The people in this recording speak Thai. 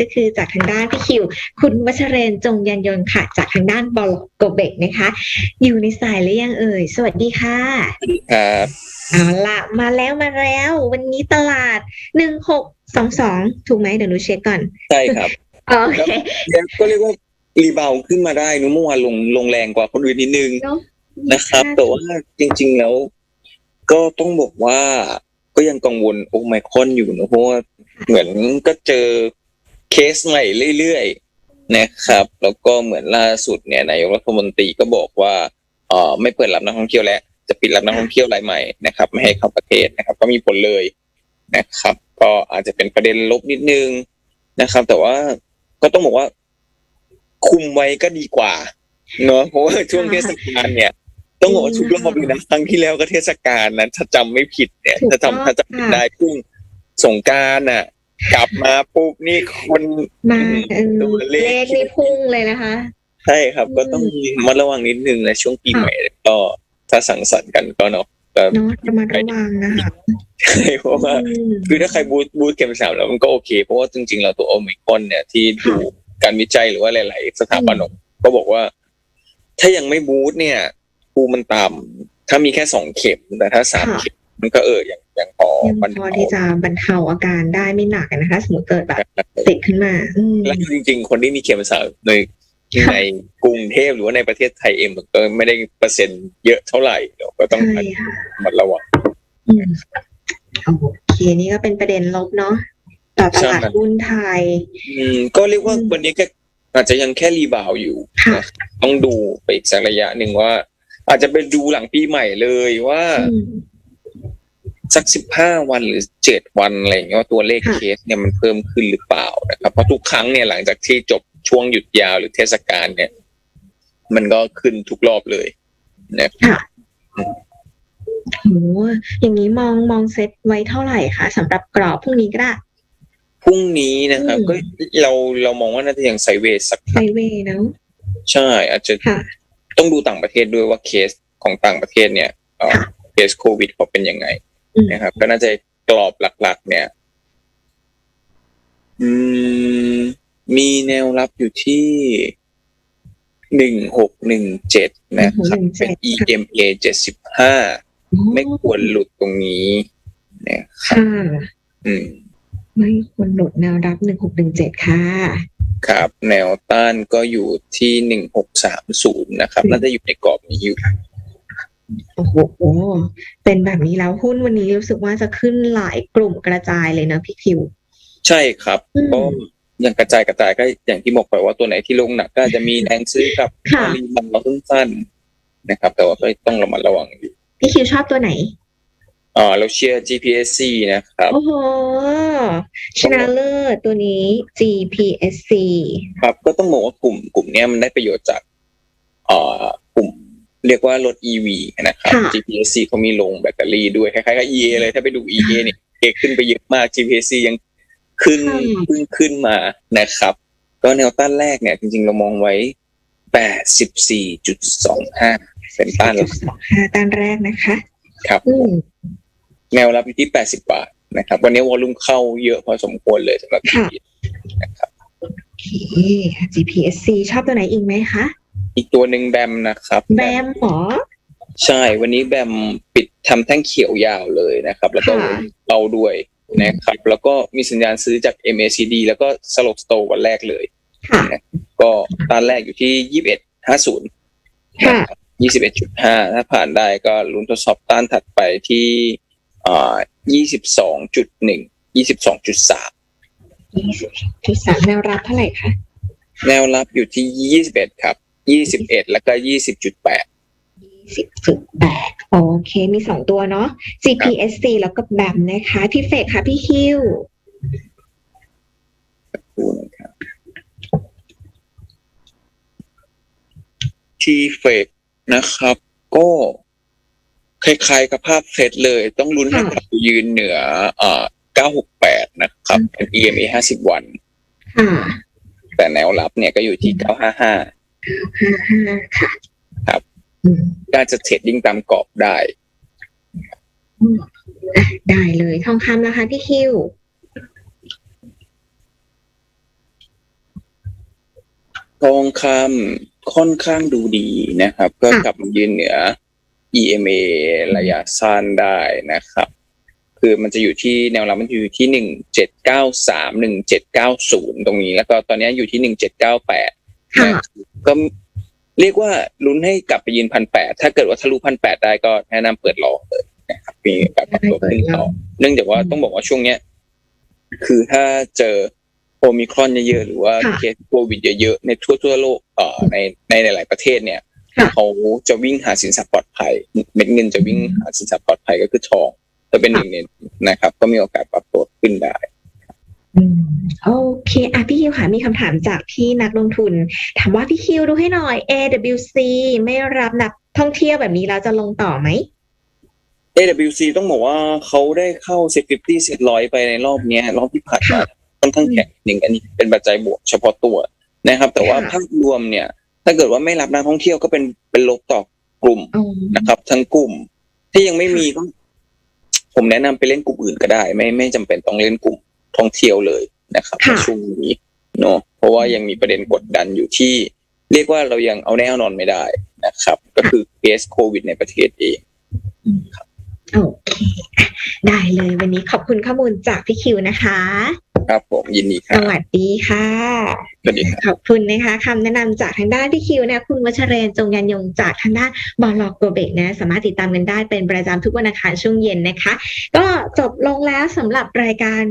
ก็คือจากทางด้านพี่คิว คุณวัชเรนจงยันยนต์ค่ะ จากทางด้านบอลโกเบกนะคะ อยู่ในสายหรือยังเอ่ย สวัสดีค่ะ ครับเอาละมาแล้วมาแล้ว วันนี้ตลาดหนึ่งหกสองสองถูกไหมเดี๋ยวหนูเช็คก่อน ใช่ครับโอเคแล้วก็เรียกว่ารีบาวด์ขึ้นมาได้นะเมื่อวานลงลงแรงกว่าคนอื่นนิดนึงเนอะนะครับ แต่ว่าจริง ๆแล้ว ก็ต้องบอกว่าก็ยังกังวลโอไมครอนอยู่นะเพราะว่าเหมือนก็เจอเค สใหม่เรื่อยๆนะครับ แล้วก็เหมือนล่าสุดเนี่ยนายกรัฐมนตรีก็บอกว่าเอ่อไม่เปิดรับนักท่องเที่ยวแล้วจะปิดรับนักท่องเที่ยวรายใหม่นะครับ ไม่ให้เข้าประเทศนะครับ ก็มีผลเลยนะครับ ก็อาจจะเป็นประเด็นลบนิดนึงนะครับ แต่ว่าก็ต้องบอกว่า คุมไว้ก็ดีกว่าเนอะเพราะว่าช่วงเทศกาลเนี่ยต้องบอกว่าทุกรอบเลยนะครั้งที่แล้วก็เทศกาลนั้นถ้าจำไม่ผิดเนี่ยถูกถ้าต้องจำถ้าจำผิดค่ะได้พุ่งสงกรารน่ะ กลับมาปุ๊บนี่คนมาเออตัวเลเลขขนี่พุ่งเลยนะคะ ใช่ครับ ก็ต้องอืมระมัดระวังนิดนึงในช่วงปีค่ะใหม่ก็ถ้าสังสรรค์กันก็เนาะก็เนาะระมัดระวังนะคะใช่เพราะว่า อืม คือถ้าใครบูทบูทเข็มสามแล้วมันก็โอเค เพราะว่าจริงๆแล้วตัวโอมิครอนเนี่ยที่ดูการวิจัยหรือว่าหลาย ๆ สถาบันออกก็บอกว่า ถ้ายังไม่บูทเนี่ยภูมิมันต่ำถ้ามีแค่สองเข็มแต่ถ้าสามค่ะ เข็ม มันก็เอออย่างอย่างพอยังบรรพอเทาที่จะบรรเทาอาการได้ไม่หนักอะนะคะสมมติเกิดแบบติดขึ้นมาอืมแล้วจริง ๆ คนที่มีเข็มสามในค่ะในกรุงเทพหรือว่าในประเทศไทยเองมันก็ไม่ได้เปอร์เซ็นต์เยอะเท่าไหร่เดี๋ยวก็ต้องใช่ค่ะระมัดระวังอืมโอเคนี่ก็เป็นประเด็นลบเนาะต่อตลาดใช่หุ้นไทย อืม ก็เรียกว่าอืมวันนี้ก็อาจจะยังแค่รีบาวด์อยู่ค่ะนะต้องดูไปอีกสักระยะหนึ่งว่า อาจจะไปดูหลังปีใหม่เลยว่าอืม สักสิบห้าวันหรือเจ็ดวันอะไรอย่างเงี้ยว่าตัวเลขค่ะเคสเนี่ยมันเพิ่มขึ้นหรือเปล่านะครับ เพราะทุกครั้งเนี่ยหลังจากที่จบช่วงหยุดยาวหรือเทศกาลเนี่ย มันก็ขึ้นทุกรอบเลยนะค่ะโหอย่างนี้มองมองเซตไว้เท่าไหร่คะสำหรับกรอบพรุ่งนี้ก็ได้พรุ่งนี้นะครับอืมก็เราเรามองว่าน่าจะยังไซด์เวย์สักไซเวย์เนาะใช่อาจจะค่ะต้องดูต่างประเทศด้วยว่าเคสของต่างประเทศเนี่ยเอ่อค่ะเคสโควิดเขาเป็นยังไงอืม นะครับ ก็น่าจะกรอบหลัก ๆ เนี่ย อืม มีแนวรับอยู่ที่หนึ่งหกหนึ่งเจ็ดนะครับเป็น EMA เจ็ดสิบห้าไม่ควรหลุดตรงนี้นะครับค่ะอืม ไม่ควรหลุดแนวรับหนึ่งหกหนึ่งเจ็ดค่ะ ครับ แนวต้านก็อยู่ที่หนึ่งหกสามศูนย์นะครับ น่าจะอยู่ในกรอบนี้อยู่ โอ้โห เป็นแบบนี้แล้วหุ้นวันนี้รู้สึกว่าจะขึ้นหลายกลุ่มกระจายเลยนะพี่คิว ใช่ครับอืมก็อย่างกระจายกระจายก็อย่างที่บอกไปว่าตัวไหนที่ลงหนักก็อาจจะมีแรงซื้อกับค่ะรีบาวด์สั้นๆนะครับ แต่ว่าก็ต้องระมัดระวังอยู่พี่คิวชอบตัวไหนอ่าเราเชียร์ GPSC นะครับ โอ้โห ชนะเลิศตัวนี้ GPSC ครับก็ต้องบอกว่ากลุ่มกลุ่มเนี้ยมันได้ประโยชน์จากเอ่อกลุ่ม เรียกว่ารถ EV นะครับค่ะ GPSC เขามีลงแบตเตอรี่ด้วยคล้ายๆกับ EA เลยถ้าไปดู EA เนี่ยเอกขึ้นไปเยอะมาก GPSC ยังขึ้นค่ะเพิ่งขึ้นมานะครับ ก็แนวต้านแรกเนี่ย จริงๆ เรามองไว้ 84.25 เป็นต้านหลักสองห้าต้านแรกนะคะ ครับอืมแนวรับอยู่ที่ 80 บาทนะครับ วันนี้วอลลุ่มเข้าเยอะพอสมควรเลยสำหรับค่ะ GPSC นะครับโอเค GPSC ชอบตัวไหนอีกไหมคะ อีกตัวหนึ่งแบมนะครับ แบมหรอใช่ วันนี้แบมปิดทำแท่งเขียวยาวเลยนะครับ แล้วก็ค่ะ เราด้วยนะครับ แล้วก็มีสัญญาณซื้อจาก MACD แล้วก็สโล p สโตวันแรกเลย ค่ะ ก็ตอนแรกอยู่ที่ยี่สิบเอ็ดห้าศูนย์ค่ะ ยี่สิบเอ็ดจุดห้าถ้าผ่านได้ก็ลุ้นทดสอบต้านถัดไปที่อ่ายี่สิบสองจุดหนึ่งยี่สิบสองจุดสาม ยี่สิบจุดสามแนวรับเท่าไหร่คะ แนวรับอยู่ที่ยี่สิบเอ็ดครับ ยี่สิบเอ็ดแล้วก็ยี่สิบจุดแปดสิบจุดแปดโอเค มีสองตัวเนาะ GPSC แล้วก็แบมนะคะ พี่เฟกค่ะ พี่คิวดูนะครับทีเฟกนะครับ ก็คล้ายๆกับภาพเซตเลย ต้องลุ้นให้ค่ะกลับไปยืนเหนือเอ่อ968 นะครับเป็น EMA 50 วันค่ะแต่แนวรับเนี่ยก็อยู่ที่ 955 ห้าห้าค่ะครับอืมน่าจะเทรดดิ้งตามกรอบได้อะได้เลยทองคำนะคะพี่คิวทองคำค่อนข้างดูดีนะครับ ก็ค่ะกลับมายืนเหนือ EMA ระยะสั้นได้นะครับ คือมันจะอยู่ที่แนวรับมันอยู่ที่หนึ่งเจ็ดเก้าสามหนึ่งเจ็ดเก้าศูนย์ตรงนี้ แล้วก็ตอนนี้อยู่ที่หนึ่งเจ็ดเก้าแปด ค่ะก็เรียกว่าลุ้นให้กลับไปยืนพันแปดถ้าเกิดว่าทะลุพันแปดได้ก็แนะนำเปิดรอเลยนะครับมีการปรับตัวขึ้นต่อเนื่องจากว่าต้องบอกว่าช่วงเนี้ย คือถ้าเจอโอมิครอนเยอะๆหรือว่าค่ะเคสโควิดเยอะๆในทั่วทั่วๆโลกเอ่อในในหลายๆประเทศเนี่ยค่ะเขาจะวิ่งหาสินทรัพย์ปลอดภัยเม็ดเงินจะวิ่งหาสินทรัพย์ปลอดภัยก็คือทองจะเป็นหนึ่งในนะครับ ก็มีโอกาสปรับตัวขึ้นได้อืม โอเคอะพี่คิวค่ะมีคำถามจากพี่นักลงทุน ถามว่าพี่คิวดูให้หน่อย AWC ไม่รับนักท่องเที่ยวแบบนี้แล้วจะลงต่อไหม AWC ต้องบอกว่าเขาได้เข้า Set 50 Set ร้อยไปในรอบเนี้ยรอบที่ผ่านมาค่อนข้างแข็งหนึ่งอันนี้เป็นปัจจัยบวกเฉพาะตัวนะครับ แต่ว่าค่ะภาพรวมเนี่ย ถ้าเกิดว่าไม่รับนักท่องเที่ยวก็เป็นเป็นลบต่อกลุ่มอ๋อนะครับ ทั้งกลุ่ม ที่ยังไม่มีก็ผมแนะนำไปเล่นกลุ่มอื่นก็ได้ ไม่ไม่จำเป็นต้องเล่นกลุ่ม ท่องเที่ยวเลยนะครับในค่ะช่วงนี้เนาะเพราะว่ายังมีประเด็นกดดันอยู่ที่ เรียกว่าเรายังเอาแน่เอานอนไม่ได้นะครับ ก็คือเคสโควิดในประเทศเองโอเคอะได้เลยวันนี้ขอบคุณข้อมูลจากพี่คิวนะคะ ครับผมยินดีคสรับวัสดีค่ะสวัสดีครับขอบคุณนะคะคำแนะนำจากทางด้านพี่คิวนะคุณวัชเรนจงยันยงจากทางด้านบอลล็อกโกเบกนะสามารถติดตามกันได้เป็นประจำทุกวันอังคารช่วงเย็นนะคะ ก็จบลงแล้วสำหรับรายการ